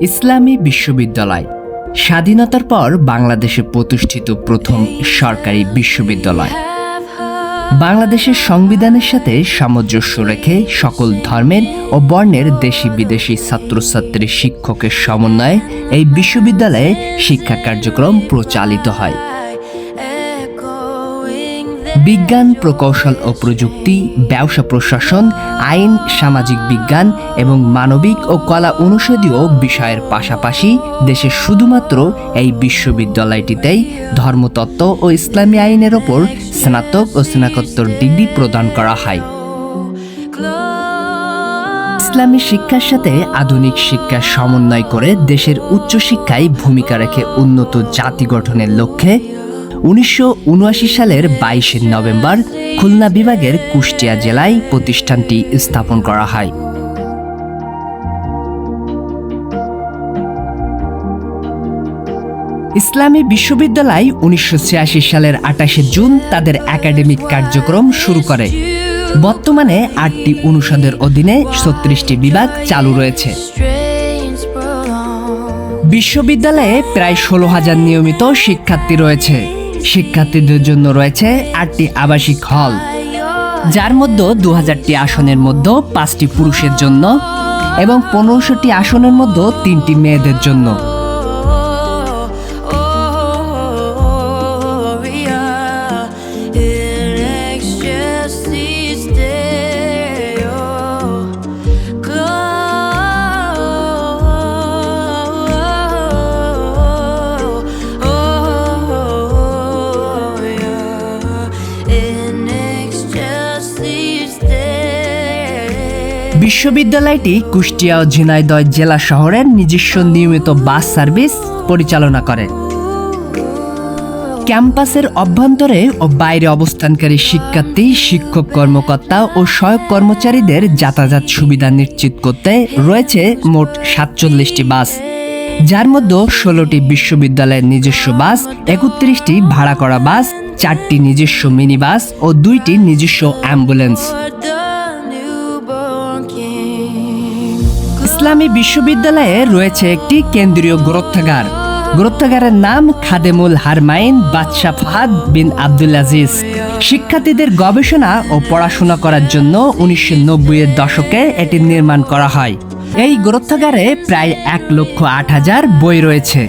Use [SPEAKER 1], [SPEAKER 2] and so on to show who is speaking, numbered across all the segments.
[SPEAKER 1] ইসলামী বিশ্ববিদ্যালয়। স্বাধীনতার পর বাংলাদেশে প্রতিষ্ঠিত প্রথম সরকারি বিশ্ববিদ্যালয়। বাংলাদেশের সংবিধানের সাথে সামঞ্জস্য রেখে সকল ধর্মের ও বর্ণের দেশি বিদেশি ছাত্রছাত্রী শিক্ষকের সমন্বয়ে এই বিশ্ববিদ্যালয়ে শিক্ষা কার্যক্রম প্রচালিত হয়। বিজ্ঞান, প্রকৌশল ও প্রযুক্তি, ব্যবসা প্রশাসন, আইন, সামাজিক বিজ্ঞান এবং মানবিক ও কলা অনুষদীয় বিষয়ের পাশাপাশি দেশে শুধুমাত্র এই বিশ্ববিদ্যালয়টিতেই ধর্মতত্ত্ব ও ইসলামী আইনের ওপর স্নাতক ও স্নাতকোত্তর ডিগ্রি প্রদান করা হয়। ইসলামী শিক্ষার সাথে আধুনিক শিক্ষার সমন্বয় করে দেশের উচ্চশিক্ষায় ভূমিকা রেখে উন্নত জাতি গঠনের লক্ষ্যে উনিশশো উনআশি সালের বাইশে নভেম্বর খুলনা বিভাগের কুষ্টিয়া জেলায় প্রতিষ্ঠানটি স্থাপন করা হয়। ইসলামী বিশ্ববিদ্যালয় উনিশশো ছিয়াশি সালের আঠাশে জুন তাদের একাডেমিক কার্যক্রম শুরু করে। বর্তমানে আটটি অনুষদের অধীনে ছত্রিশটি বিভাগ চালু রয়েছে। বিশ্ববিদ্যালয়ে প্রায় ষোলো হাজার নিয়মিত শিক্ষার্থী রয়েছে। শিক্ষার্থীদের জন্য রয়েছে আটটি আবাসিক হল, যার মধ্যে দু হাজারটি আসনের মধ্যে পাঁচটি পুরুষের জন্য এবং পনেরোশোটি আসনের মধ্যে তিনটি মেয়েদের জন্য। বিশ্ববিদ্যালয়টি কুষ্টিয়া ও ঝিনাইদহ জেলা শহরের নিজস্ব নিয়মিত বাস সার্ভিস পরিচালনা করে। ক্যাম্পাসের অভ্যন্তরে ও বাইরে অবস্থানকারী শিক্ষার্থী, শিক্ষক কর্মকর্তা ও সহায়ক কর্মচারীদের যাতায়াত সুবিধা নিশ্চিত করতে রয়েছে মোট সাতচল্লিশটি বাস। যার মধ্যে ষোলোটি বিশ্ববিদ্যালয়ের নিজস্ব বাস, একত্রিশটি ভাড়া করা বাস, চারটি নিজস্ব মিনি বাস ও দুইটি নিজস্ব অ্যাম্বুলেন্স। ইসলামী বিশ্ববিদ্যালয়ে রয়েছে একটি কেন্দ্রীয় গ্রন্থাগার গ্রন্থাগারের নাম খাদেমুল হারমাইন বাদশাহ ফাহাদ বিন আব্দুল আজিজ। শিক্ষার্থীদের গবেষণা ও পড়াশোনা করার জন্য উনিশশো নব্বইয়ের দশকে এটি নির্মাণ করা হয়। এই গ্রন্থাগারে প্রায় এক লক্ষ আট হাজার বই রয়েছে।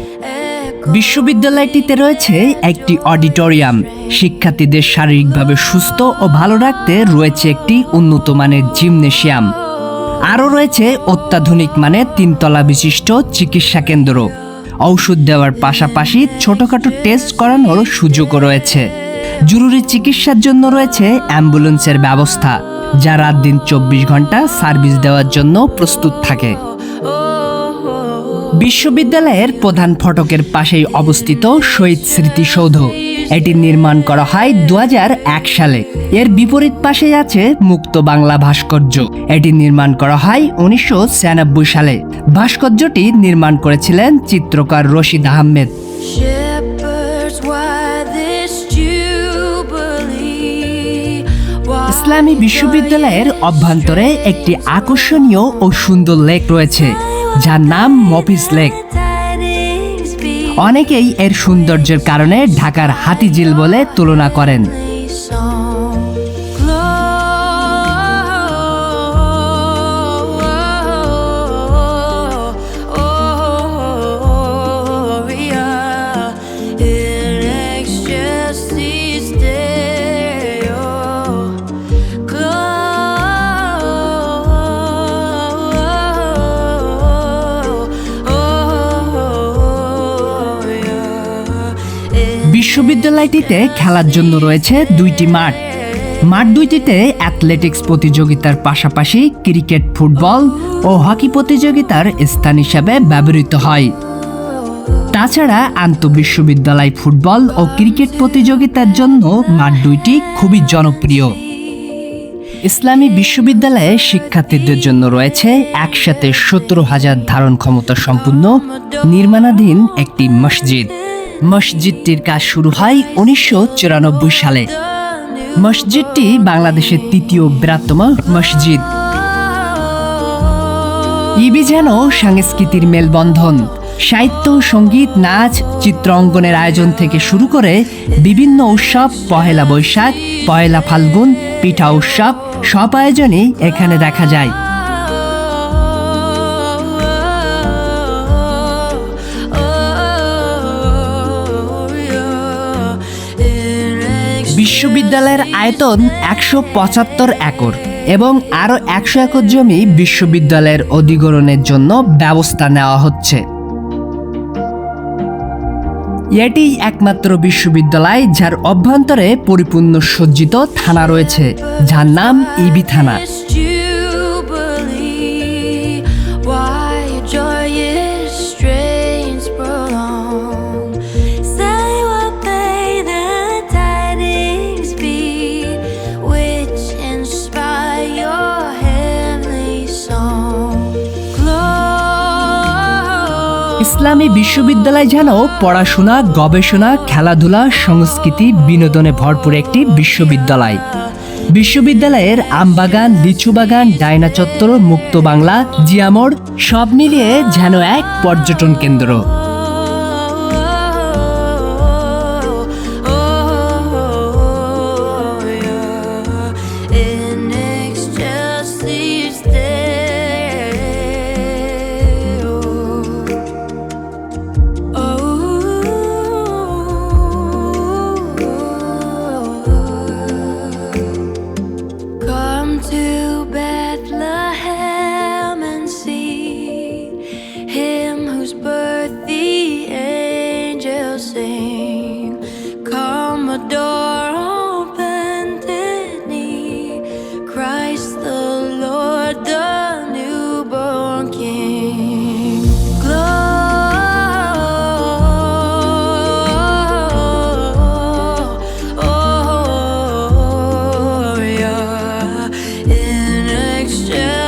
[SPEAKER 1] বিশ্ববিদ্যালয়টিতে রয়েছে একটি অডিটোরিয়াম। শিক্ষার্থীদের শারীরিকভাবে সুস্থ ও ভালো রাখতে রয়েছে একটি উন্নত মানের জিমনেশিয়াম। আরও রয়েছে অত্যাধুনিক মানে তিনতলা বিশিষ্ট চিকিৎসা কেন্দ্র। ঔষধ দেওয়ার পাশাপাশি ছোটখাটো টেস্ট করানোর সুযোগও রয়েছে। জরুরি চিকিৎসার জন্য রয়েছে অ্যাম্বুলেন্সের ব্যবস্থা, যা রাত দিন চব্বিশ ঘণ্টা সার্ভিস দেওয়ার জন্য প্রস্তুত থাকে। বিশ্ববিদ্যালয়ের প্রধান ফটকের পাশেই অবস্থিত শহীদ স্মৃতিসৌধ। এটি নির্মাণ করা হয় দু হাজার এক সালে। এর বিপরীত পাশে আছে মুক্ত বাংলা ভাস্কর্য। এটি নির্মাণ করা হয় উনিশশো সালে। ভাস্কর্যটি নির্মাণ করেছিলেন চিত্রকার রশিদ আহমেদ। ইসলামী বিশ্ববিদ্যালয়ের অভ্যন্তরে একটি আকর্ষণীয় ও সুন্দর লেক রয়েছে যার নাম মফিস লেক। অনেকেই এর সৌন্দর্যের কারণে ঢাকার হাতিঝিল বলে তুলনা করেন। বিশ্ববিদ্যালয়টিতে খেলার জন্য রয়েছে দুইটি মাঠ। মাঠ দুইটিতে অ্যাথলেটিক্স প্রতিযোগিতার পাশাপাশি ক্রিকেট, ফুটবল ও হকি প্রতিযোগিতার স্থান হিসাবে ব্যবহৃত হয়। তাছাড়া আন্তঃবিশ্ববিদ্যালয় ফুটবল ও ক্রিকেট প্রতিযোগিতার জন্য মাঠ দুইটি খুবই জনপ্রিয়। ইসলামী বিশ্ববিদ্যালয়ে শিক্ষার্থীদের জন্য রয়েছে একসাথে সতেরো হাজার ধারণ ক্ষমতা সম্পূর্ণ নির্মাণাধীন একটি মসজিদ। মসজিদটির কাজ শুরু হয় উনিশশো চুরানব্বই সালে। মসজিদটি বাংলাদেশের তৃতীয় বৃহত্তম মসজিদ। ইবি যেন সাংস্কৃতির মেলবন্ধন, সাহিত্য, সংগীত, নাচ, চিত্র অঙ্কনের আয়োজন থেকে শুরু করে বিভিন্ন উৎসব, পহেলা বৈশাখ, পয়লা ফাল্গুন, পিঠা উৎসব সব আয়োজনই এখানে দেখা যায়। বিশ্ববিদ্যালয়ের আয়তন একশো পঁচাত্তর একর এবং আরও একশো একর জমি বিশ্ববিদ্যালয়ের অধিগ্রহণের জন্য ব্যবস্থা নেওয়া হচ্ছে। এটি একমাত্র বিশ্ববিদ্যালয় যার অভ্যন্তরে পরিপূর্ণ সজ্জিত থানা রয়েছে, যার নাম ইবি থানা। ইসলামী বিশ্ববিদ্যালয় যেন পড়াশোনা, গবেষণা, খেলাধুলা, সংস্কৃতি, বিনোদনে ভরপুর একটি বিশ্ববিদ্যালয়। বিশ্ববিদ্যালয়ের আমবাগান, লিচু বাগান ডায়না চত্বর, মুক্ত বাংলা, জিয়ামোড়, সব মিলিয়ে যেন এক পর্যটন কেন্দ্র। texture